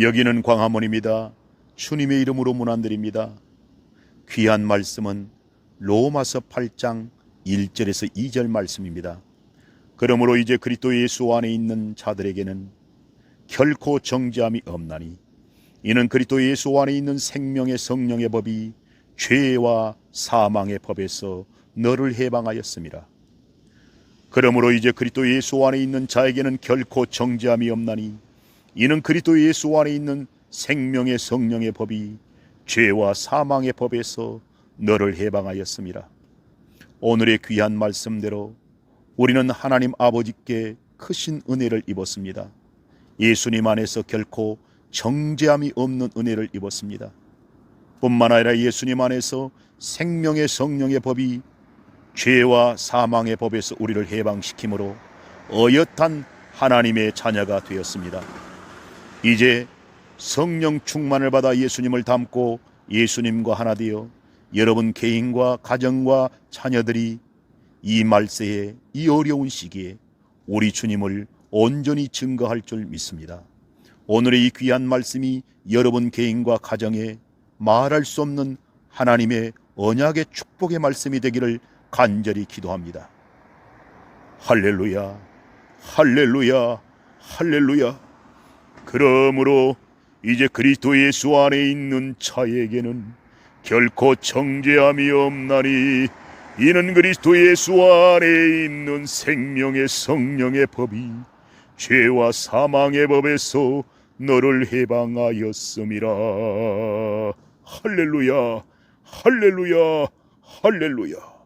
여기는 광화문입니다. 주님의 이름으로 문안드립니다. 귀한 말씀은 로마서 8장 1절에서 2절 말씀입니다. 그러므로 이제 그리스도 예수 안에 있는 자들에게는 결코 정죄함이 없나니 이는 그리스도 예수 안에 있는 생명의 성령의 법이 죄와 사망의 법에서 너를 해방하였습니다. 그러므로 이제 그리스도 예수 안에 있는 자에게는 결코 정죄함이 없나니 이는 그리스도 예수 안에 있는 생명의 성령의 법이 죄와 사망의 법에서 너를 해방하였습니다. 오늘의 귀한 말씀대로 우리는 하나님 아버지께 크신 은혜를 입었습니다. 예수님 안에서 결코 정죄함이 없는 은혜를 입었습니다. 뿐만 아니라 예수님 안에서 생명의 성령의 법이 죄와 사망의 법에서 우리를 해방시키므로 어엿한 하나님의 자녀가 되었습니다. 이제 성령 충만을 받아 예수님을 닮고 예수님과 하나 되어 여러분 개인과 가정과 자녀들이 이 말세에 이 어려운 시기에 우리 주님을 온전히 증거할 줄 믿습니다. 오늘의 이 귀한 말씀이 여러분 개인과 가정에 말할 수 없는 하나님의 언약의 축복의 말씀이 되기를 간절히 기도합니다. 할렐루야, 할렐루야, 할렐루야. 그러므로 이제 그리스도 예수 안에 있는 자에게는 결코 정죄함이 없나니 이는 그리스도 예수 안에 있는 생명의 성령의 법이 죄와 사망의 법에서 너를 해방하였음이라. 할렐루야 할렐루야 할렐루야